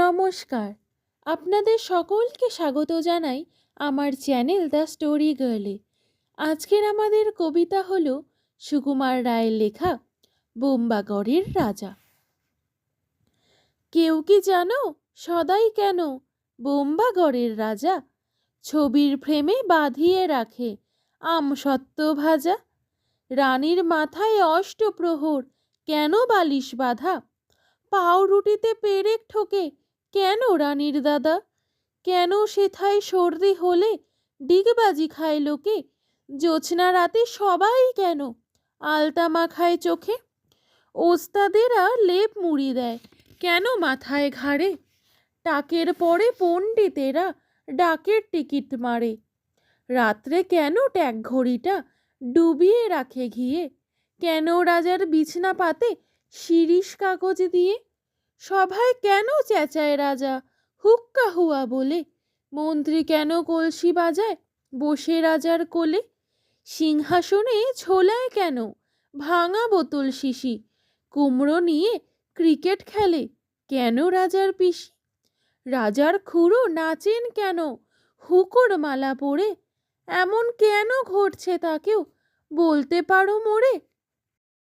নমস্কার। আপনাদের সকলকে স্বাগত জানাই আমার চ্যানেল দ্য স্টোরি গার্লে। আজকের আমাদের কবিতা হলো সুকুমার রায়ের লেখা বোম্বাগড়ের রাজা। কেউ কি জানো সদাই কেন বোম্বাগড়ের রাজা? ছবির ফ্রেমে বাঁধিয়ে রাখে আমসত্ত্ব ভাজা। রানীর মাথায় অষ্টপ্রহর কেন বালিশ বাঁধা? পাউরুটিতে পেরেক ঠোকে কেন রানীর দাদা? কেন সেথায় সর্দি হলে ডিগবাজি খায় লোকে? জোছনা রাতে সবাই কেন আলতা মাখায় চোখে? ওস্তাদেরা লেপ মুড়ি দেয়, কেন মাথায় ঘাড়ে? টাকের পরে পণ্ডিতেরা ডাকের টিকিট মারে। রাত্রে কেন ট্যাগ ঘড়িটা ডুবিয়ে রাখে ঘিয়ে? কেন রাজার বিছনা পাতে শিরিষ কাগজ দিয়ে? সভায় কেন চেঁচায় রাজা? হুক্কা হুয়া বলে, মন্ত্রী কেন কলসি বাজায়? বসে রাজার কোলে, সিংহাসনে ছোলায় কেন? ভাঙা বোতল শিশি, কুমড়ো নিয়ে ক্রিকেট খেলে, কেন রাজার পিসি? রাজার খুড়ো নাচেন কেন? হুকোর মালা পরে, এমন কেন ঘটছে তাকেও বলতে পারো মোড়ে